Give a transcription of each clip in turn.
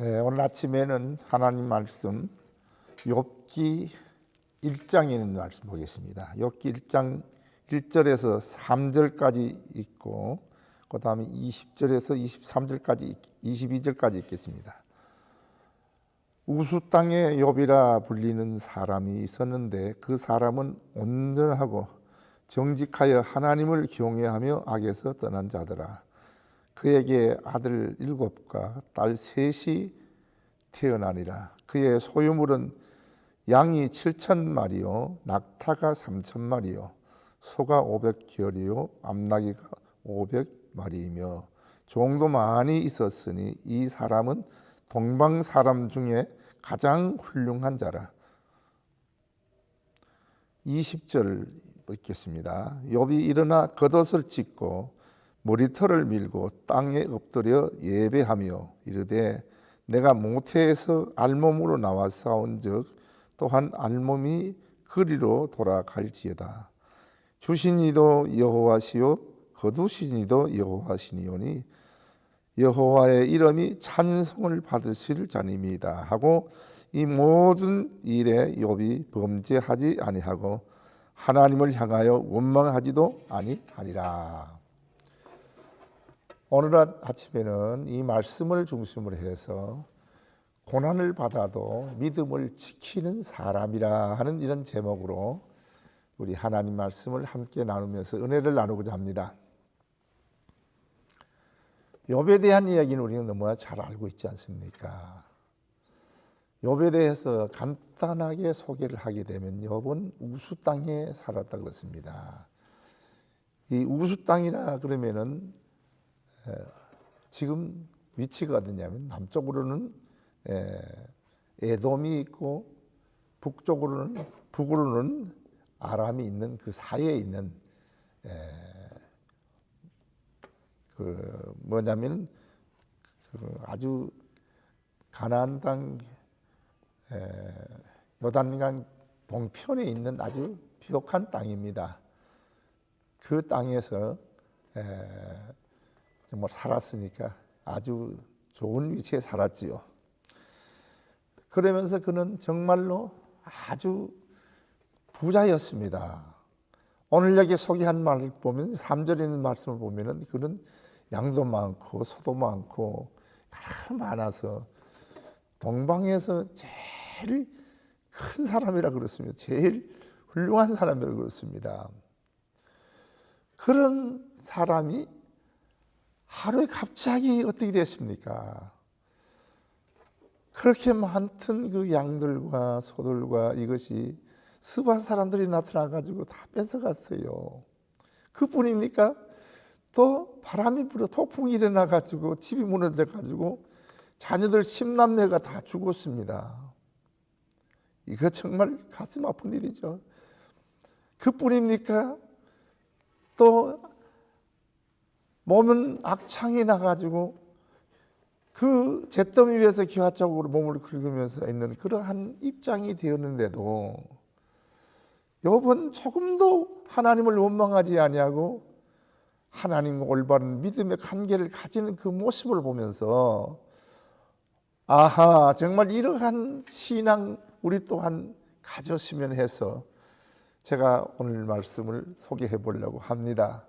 예, 오늘 아침에는 하나님 말씀 욥기 1장에 있는 말씀 보겠습니다. 욥기 1장 1절에서 3절까지 있고 그다음에 20절에서 23절까지 22절까지 있겠습니다. 우수 땅의 욥이라 불리는 사람이 있었는데 그 사람은 온전하고 정직하여 하나님을 경외하며 악에서 떠난 자더라. 그에게 아들 일곱과 딸 셋이 태어나니라. 그의 소유물은 양이 칠천 마리요, 낙타가 삼천 마리요, 소가 오백 결이요, 암나기가 오백 마리이며 종도 많이 있었으니 이 사람은 동방 사람 중에 가장 훌륭한 자라. 20절 읽겠습니다. 욥이 일어나 겉옷을 찢고 머리털을 밀고 땅에 엎드려 예배하며 이르되 내가 모태에서 알몸으로 나와 싸운즉 또한 알몸이 그리로 돌아갈지어다. 주신 이도 여호와시요 거두신 이도 여호와시니오니 여호와의 이름이 찬송을 받으실 자님이다 하고 이 모든 일에 욥이 범죄하지 아니하고 하나님을 향하여 원망하지도 아니하리라. 오늘 아침에는 이 말씀을 중심으로 해서 고난을 받아도 믿음을 지키는 사람이라 하는 이런 제목으로 우리 하나님 말씀을 함께 나누면서 은혜를 나누고자 합니다. 욥에 대한 이야기는 우리는 너무나 잘 알고 있지 않습니까? 욥에 대해서 간단하게 소개를 하게 되면 욥은 우수 땅에 살았다 그렇습니다. 이 우수 땅이라 그러면은 지금 위치가 어디냐면 남쪽으로는 에돔이 있고 북쪽으로는 북으로는 아람이 있는 그 사이에 있는 그 뭐냐면 그 아주 가나안 땅 요단강 동편에 있는 아주 비옥한 땅입니다. 그 땅에서 정말 살았으니까 아주 좋은 위치에 살았지요. 그러면서 그는 정말로 아주 부자였습니다. 오늘 여기 소개한 말을 보면 3절에 있는 말씀을 보면은 그는 양도 많고 소도 많고 많아서 동방에서 제일 큰 사람이라 그렇습니다. 제일 훌륭한 사람이라 그렇습니다. 그런 사람이 하루에 갑자기 어떻게 됐습니까? 그렇게 많던 그 양들과 소들과 이것이 스바 사람들이 나타나 가지고 다 뺏어갔어요. 그뿐입니까? 또 바람이 불어 폭풍이 일어나 가지고 집이 무너져 가지고 자녀들 십남매가 다 죽었습니다. 이거 정말 가슴 아픈 일이죠. 그뿐입니까? 또 몸은 악창이 나가지고 그 잿더미 위에서 기하적으로 몸을 긁으면서 있는 그러한 입장이 되었는데도 여번 조금도 하나님을 원망하지 아니하고 하나님 올바른 믿음의 관계를 가지는 그 모습을 보면서 아하 정말 이러한 신앙 우리 또한 가졌으면 해서 제가 오늘 말씀을 소개해 보려고 합니다.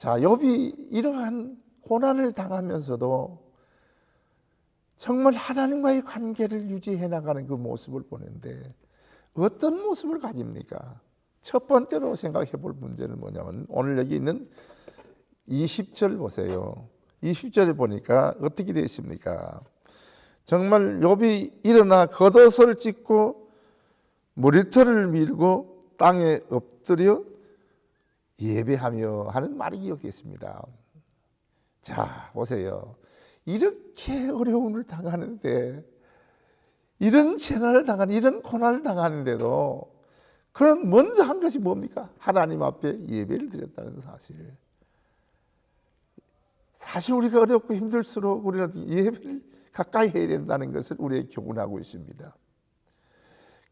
자, 욥이 이러한 고난을 당하면서도 정말 하나님과의 관계를 유지해 나가는 그 모습을 보는데 어떤 모습을 가집니까? 첫 번째로 생각해 볼 문제는 뭐냐면 오늘 여기 있는 20절 보세요. 20절에 보니까 어떻게 되어 있습니까? 정말 욥이 일어나 겉옷을 찢고 머리털을 밀고 땅에 엎드려 예배하며 하는 말이 기억했습니다. 자, 보세요. 이렇게 어려움을 당하는데 이런 재난을 당하는 이런 고난을 당하는데도 그는 먼저 한 것이 뭡니까? 하나님 앞에 예배를 드렸다는 사실. 사실 우리가 어렵고 힘들수록 우리는 예배를 가까이 해야 된다는 것을 우리에게 교훈하고 있습니다.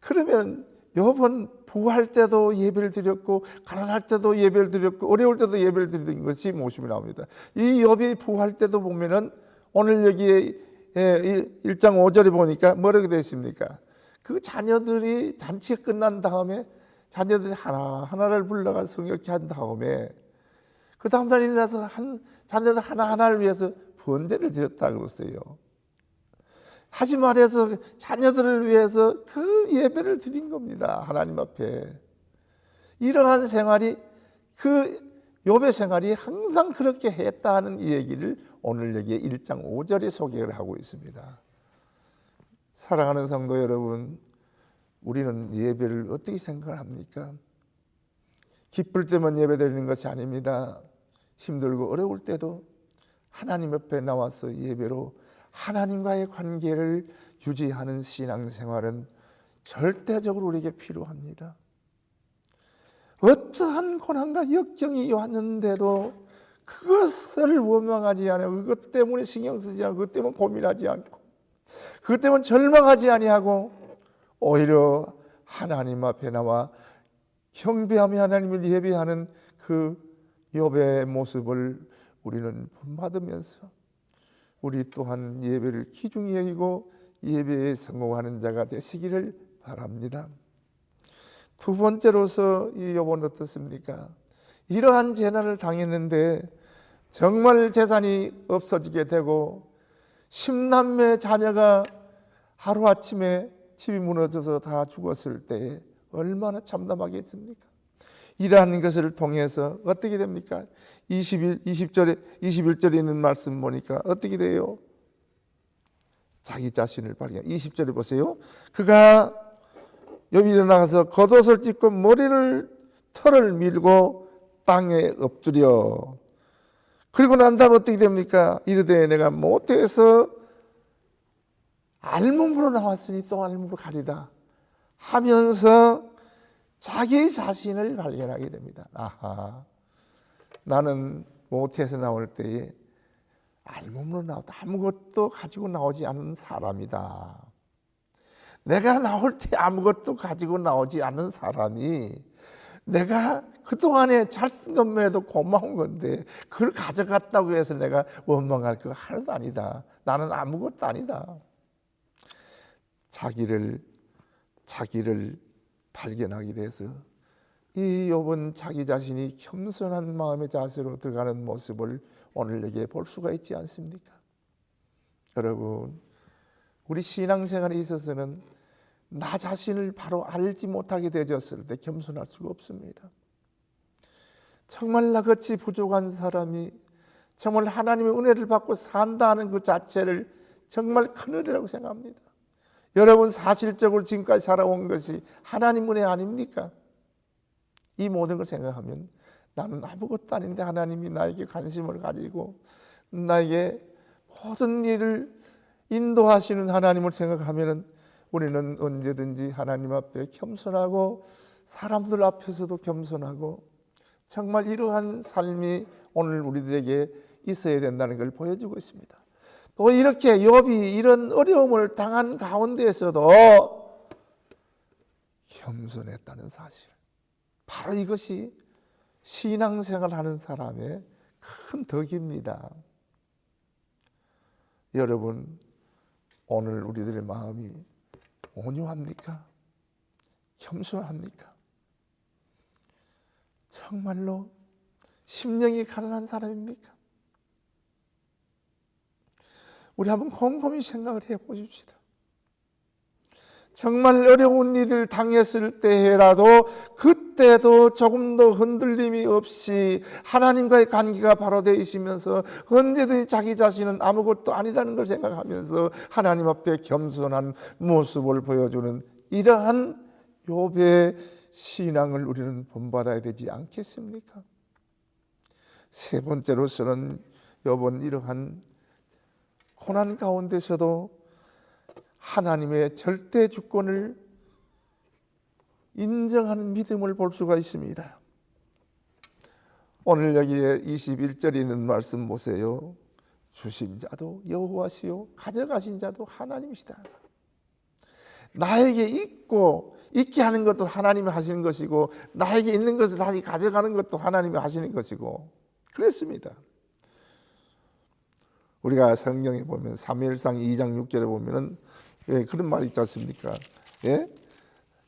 그러면 여번 부할 때도 예배를 드렸고 가난할 때도 예배를 드렸고 어려울 때도 예배를 드리는 것이 모습이 나옵니다. 이 욥이 부할 때도 보면은 오늘 여기에 예, 1장 5절에 보니까 뭐라고 되어 있습니까? 그 자녀들이 잔치가 끝난 다음에 자녀들이 하나 하나를 불러가 성역케 한 다음에 그 다음 날 일어나서 한 자녀들 하나 하나를 위해서 번제를 드렸다 그랬어요. 다시 말해서 자녀들을 위해서 그 예배를 드린 겁니다. 하나님 앞에. 이러한 생활이 그 요배 생활이 항상 그렇게 했다는 이 얘기를 오늘 여기 1장 5절에 소개를 하고 있습니다. 사랑하는 성도 여러분, 우리는 예배를 어떻게 생각합니까? 기쁠 때만 예배 드리는 것이 아닙니다. 힘들고 어려울 때도 하나님 옆에 나와서 예배로 하나님과의 관계를 유지하는 신앙생활은 절대적으로 우리에게 필요합니다. 어떠한 고난과 역경이 왔는데도 그것을 원망하지 않고 그것 때문에 신경 쓰지 않고 그것 때문에 고민하지 않고 그것 때문에 절망하지 아니하고 오히려 하나님 앞에 나와 경배하며 하나님을 예배하는 그 욥의 모습을 우리는 본받으면서 우리 또한 예배를 귀중히 여기고 예배에 성공하는 자가 되시기를 바랍니다. 두 번째로서 이 욥은 어떻습니까? 이러한 재난을 당했는데 정말 재산이 없어지게 되고 십남매 자녀가 하루아침에 집이 무너져서 다 죽었을 때 얼마나 참담하겠습니까? 이러한 것을 통해서 어떻게 됩니까? 21, 20절에 21절에 있는 말씀 보니까 어떻게 돼요? 자기 자신을 발견. 20절에 보세요. 그가 여기 일어나서 겉옷을 찢고 머리를 털을 밀고 땅에 엎드려. 그리고 난 다음 어떻게 됩니까? 이르되 내가 못해서 알몸으로 나왔으니 또 알몸으로 가리다 하면서 자기 자신을 발견하게 됩니다. 아하, 나는 못해서 나올 때에 알몸으로 나왔다. 아무것도 가지고 나오지 않은 사람이다. 내가 나올 때 아무것도 가지고 나오지 않은 사람이 내가 그동안에 잘 쓴 것만 해도 고마운 건데 그걸 가져갔다고 해서 내가 원망할 거 하나도 아니다. 나는 아무것도 아니다. 자기를 자기를 발견하게 돼서 이 욥은 자기 자신이 겸손한 마음의 자세로 들어가는 모습을 오늘 내게 볼 수가 있지 않습니까? 여러분, 우리 신앙생활에 있어서는 나 자신을 바로 알지 못하게 되었을 때 겸손할 수가 없습니다. 정말 나같이 부족한 사람이 정말 하나님의 은혜를 받고 산다는 그 자체를 정말 큰 은혜라고 생각합니다. 여러분 사실적으로 지금까지 살아온 것이 하나님 은혜 아닙니까? 이 모든 걸 생각하면 나는 아무것도 아닌데 하나님이 나에게 관심을 가지고 나에게 모든 일을 인도하시는 하나님을 생각하면 우리는 언제든지 하나님 앞에 겸손하고 사람들 앞에서도 겸손하고 정말 이러한 삶이 오늘 우리들에게 있어야 된다는 걸 보여주고 있습니다. 또 이렇게 욥이 이런 어려움을 당한 가운데에서도 겸손했다는 사실. 바로 이것이 신앙생활 하는 사람의 큰 덕입니다. 여러분, 오늘 우리들의 마음이 온유합니까? 겸손합니까? 정말로 심령이 가난한 사람입니까? 우리 한번 곰곰이 생각을 해 보십시다. 정말 어려운 일을 당했을 때라도 그때도 조금 더 흔들림이 없이 하나님과의 관계가 바로 되시면서 언제든지 자기 자신은 아무것도 아니라는 걸 생각하면서 하나님 앞에 겸손한 모습을 보여주는 이러한 욥의 신앙을 우리는 본받아야 되지 않겠습니까? 세 번째로서는 욥은 이러한 고난 가운데서도 하나님의 절대 주권을 인정하는 믿음을 볼 수가 있습니다. 오늘 여기에 21절에 있는 말씀 보세요. 주신 자도 여호와시요 가져가신 자도 하나님이시다. 나에게 있고 있게 하는 것도 하나님이 하시는 것이고 나에게 있는 것을 다시 가져가는 것도 하나님이 하시는 것이고 그랬습니다. 우리가 성경에 보면 사무엘상 2장 6절에 보면은 예, 그런 말이 있지 않습니까? 예?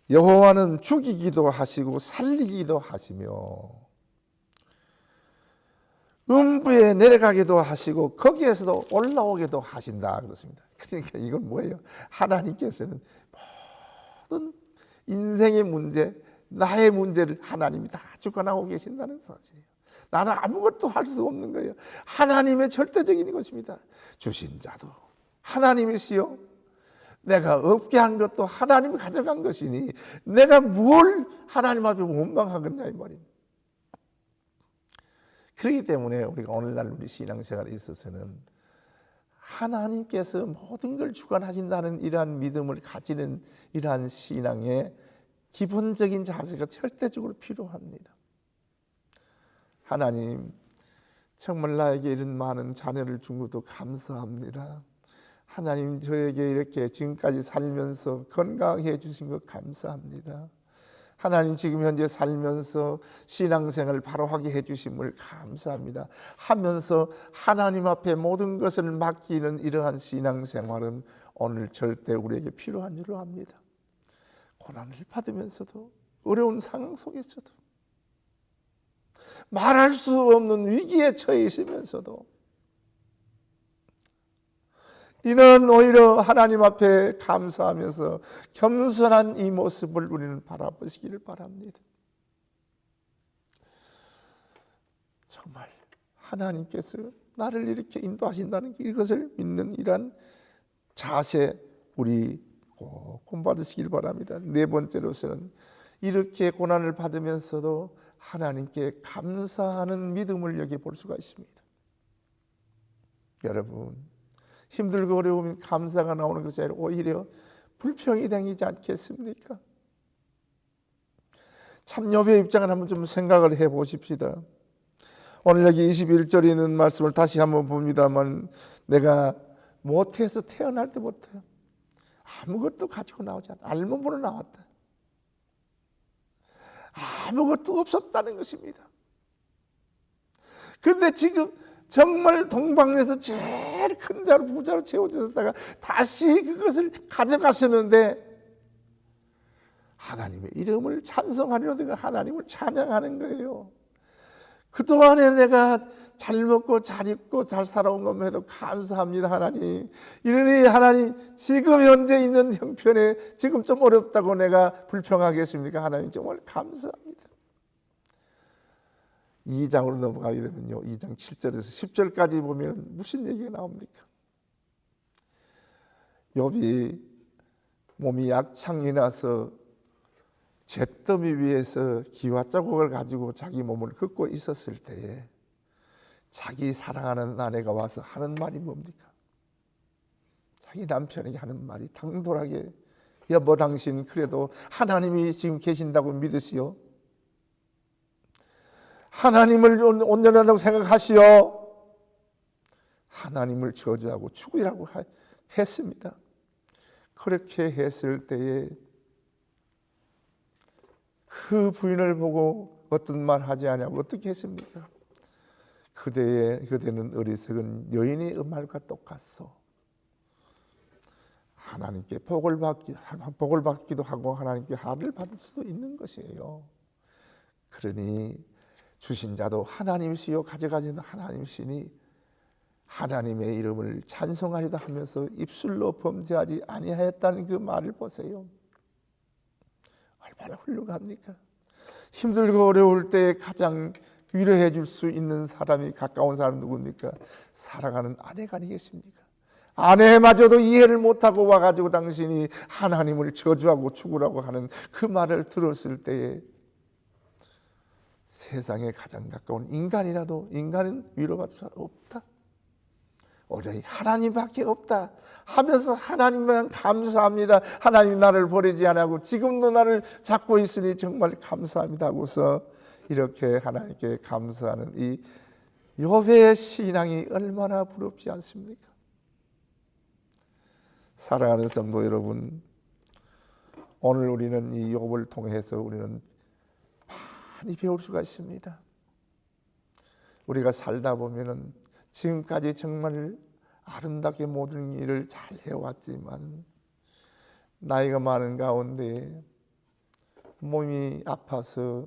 여호와는 죽이기도 하시고 살리기도 하시며 음부에 내려가기도 하시고 거기에서도 올라오기도 하신다 그렇습니다. 그러니까 이건 뭐예요? 하나님께서는 모든 인생의 문제, 나의 문제를 하나님이 다 주관하고 계신다는 사실이에요. 나는 아무것도 할 수 없는 거예요. 하나님의 절대적인 것입니다. 주신 자도 하나님이시요. 내가 없게 한 것도 하나님이 가져간 것이니 내가 뭘 하나님 앞에 원망하겠냐 이 말입니다. 그렇기 때문에 우리가 오늘날 우리 신앙생활에 있어서는 하나님께서 모든 걸 주관하신다는 이러한 믿음을 가지는 이러한 신앙의 기본적인 자세가 절대적으로 필요합니다. 하나님, 정말 나에게 이런 많은 자녀를 준 것도 감사합니다. 하나님 저에게 이렇게 지금까지 살면서 건강해 주신 것 감사합니다. 하나님 지금 현재 살면서 신앙생활을 바로 하게 해주심을 감사합니다. 하면서 하나님 앞에 모든 것을 맡기는 이러한 신앙생활은 오늘 절대 우리에게 필요한 일로 합니다. 고난을 받으면서도 어려운 상황 속에서도 말할 수 없는 위기에 처해 있으면서도 이는 오히려 하나님 앞에 감사하면서 겸손한 이 모습을 우리는 바라보시기를 바랍니다. 정말 하나님께서 나를 이렇게 인도하신다는 이것을 믿는 이러한 자세 우리 꼭 본받으시길 바랍니다. 네 번째로서는 이렇게 고난을 받으면서도 하나님께 감사하는 믿음을 여기 볼 수가 있습니다. 여러분 힘들고 어려우면 감사가 나오는 것이 아니라 오히려 불평이 당이지 않겠습니까? 참여의 입장을 한번 좀 생각을 해 보십시다. 오늘 여기 21절에 있는 말씀을 다시 한번 봅니다만 내가 못해서 태어날 때부터 아무것도 가지고 나오지 않아. 알몸으로 나왔다. 아무것도 없었다는 것입니다. 그런데 지금 정말 동방에서 제일 큰 자로 부자로 채워주셨다가 다시 그것을 가져가셨는데 하나님의 이름을 찬송하려다가 하나님을 찬양하는 거예요. 그동안에 내가 잘 먹고 잘 입고 잘 살아온 것에도 감사합니다 하나님. 이러니 하나님 지금 현재 있는 형편에 지금 좀 어렵다고 내가 불평하겠습니까? 하나님 정말 감사합니다. 2장으로 넘어가게 되면요. 2장 7절에서 10절까지 보면 무슨 얘기가 나옵니까? 욥이 몸이 약창이 나서 잿더미 위에서 기와 자국을 가지고 자기 몸을 긋고 있었을 때에 자기 사랑하는 아내가 와서 하는 말이 뭡니까? 자기 남편에게 하는 말이 당돌하게 여보 당신 그래도 하나님이 지금 계신다고 믿으시오. 하나님을 온전하다고 생각하시오. 하나님을 저주하고 죽으라고 했습니다. 그렇게 했을 때에 그 부인을 보고 어떤 말 하지 않냐고 어떻게 했습니까? 그대의 그대는 어리석은 여인의 말과 똑같소. 하나님께 복을 받기 복을 받기도 하고 하나님께 하를 받을 수도 있는 것이에요. 그러니 주신 자도 하나님이시요 가져가지는 하나님이시니 하나님의 이름을 찬송하리다 하면서 입술로 범죄하지 아니하였다는 그 말을 보세요. 얼마나 훌륭합니까? 힘들고 어려울 때 가장 위로해 줄 수 있는 사람이 가까운 사람 누굽니까? 사랑하는 아내가 아니겠습니까? 아내마저도 이해를 못하고 와가지고 당신이 하나님을 저주하고 죽으라고 하는 그 말을 들었을 때에 세상에 가장 가까운 인간이라도 인간은 위로받을 수 없다. 오히려 하나님밖에 없다 하면서 하나님만 감사합니다. 하나님 나를 버리지 않고 지금도 나를 잡고 있으니 정말 감사합니다 하고서 이렇게 하나님께 감사하는 이 욥의 신앙이 얼마나 부럽지 않습니까? 사랑하는 성도 여러분, 오늘 우리는 이 욥을 통해서 우리는 많이 배울 수가 있습니다. 우리가 살다 보면은 지금까지 정말 아름답게 모든 일을 잘 해왔지만 나이가 많은 가운데 몸이 아파서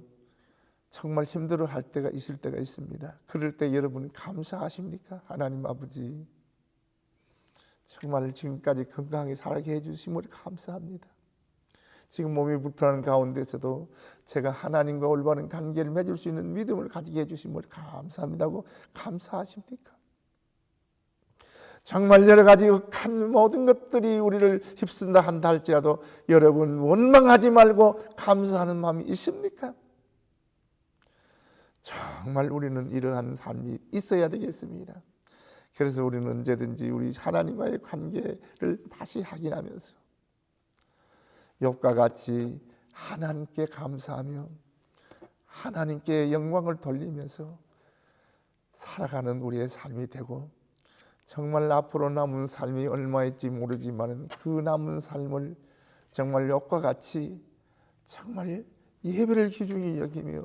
정말 힘들어 할 때가 있을 때가 있습니다. 그럴 때 여러분 감사하십니까? 하나님 아버지. 정말 지금까지 건강하게 살게 해주심을 감사합니다. 지금 몸이 불편한 가운데서도 제가 하나님과 올바른 관계를 맺을 수 있는 믿음을 가지게 해주심을 감사합니다고 감사하십니까? 정말 여러 가지 한 모든 것들이 우리를 휩쓴다 한다 할지라도 여러분 원망하지 말고 감사하는 마음이 있습니까? 정말 우리는 이러한 삶이 있어야 되겠습니다. 그래서 우리는 언제든지 우리 하나님과의 관계를 다시 확인하면서 욥과 같이 하나님께 감사하며 하나님께 영광을 돌리면서 살아가는 우리의 삶이 되고 정말 앞으로 남은 삶이 얼마일지 모르지만 그 남은 삶을 정말 욥과 같이 정말 예배를 기준히 여기며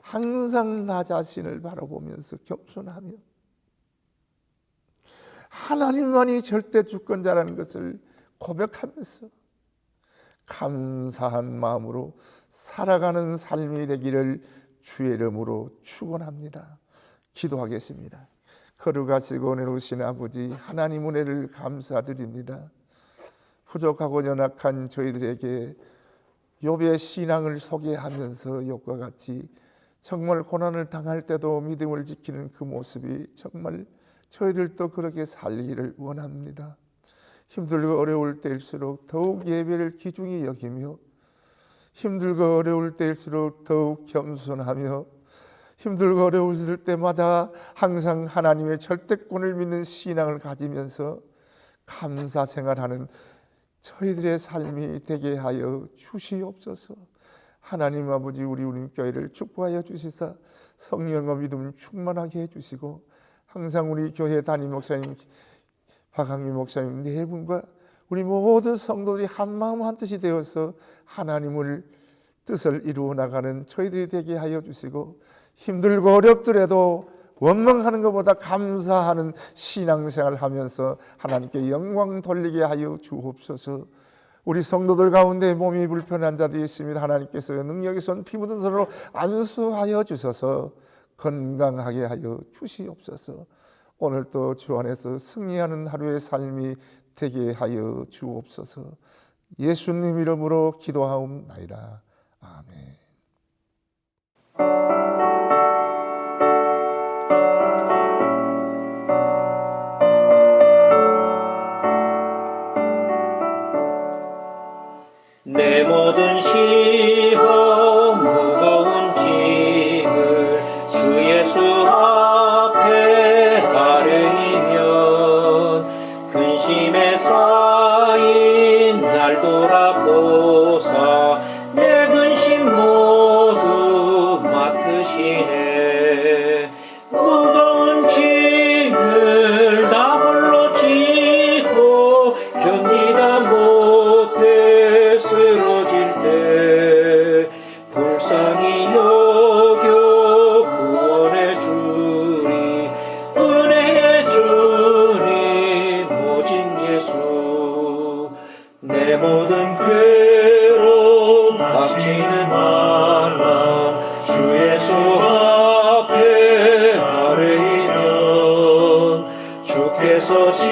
항상 나 자신을 바라보면서 겸손하며 하나님만이 절대 주권자라는 것을 고백하면서 감사한 마음으로 살아가는 삶이 되기를 주의 이름으로 축원합니다. 기도하겠습니다. 거룩하시고 내놓으신 아버지 하나님 은혜를 감사드립니다. 부족하고 연약한 저희들에게 욥의 신앙을 소개하면서 욥과 같이 정말 고난을 당할 때도 믿음을 지키는 그 모습이 정말 저희들도 그렇게 살기를 원합니다. 힘들고 어려울 때일수록 더욱 예배를 기중히 여기며 힘들고 어려울 때일수록 더욱 겸손하며 힘들고 어려울 때마다 항상 하나님의 절대권을 믿는 신앙을 가지면서 감사 생활하는 저희들의 삶이 되게 하여 주시옵소서. 하나님 아버지 우리 우림교회를 축복하여 주시사 성령과 믿음 충만하게 해주시고 항상 우리 교회 담임 목사님 박항기 목사님 네 분과 우리 모든 성도들이 한 마음 한 뜻이 되어서 하나님을 뜻을 이루어 나가는 저희들이 되게 하여 주시고 힘들고 어렵더라도 원망하는 것보다 감사하는 신앙생활을 하면서 하나님께 영광 돌리게 하여 주옵소서. 우리 성도들 가운데 몸이 불편한 자들이 있습니다. 하나님께서 능력의 손 피 묻은 손으로 안수하여 주셔서 건강하게 하여 주시옵소서. 오늘도 주 안에서 승리하는 하루의 삶이 되게 하여 주옵소서. 예수님 이름으로 기도하옵나이다. 아멘. 내 모든 시험 근심에 쌓인 날 돌아보사 주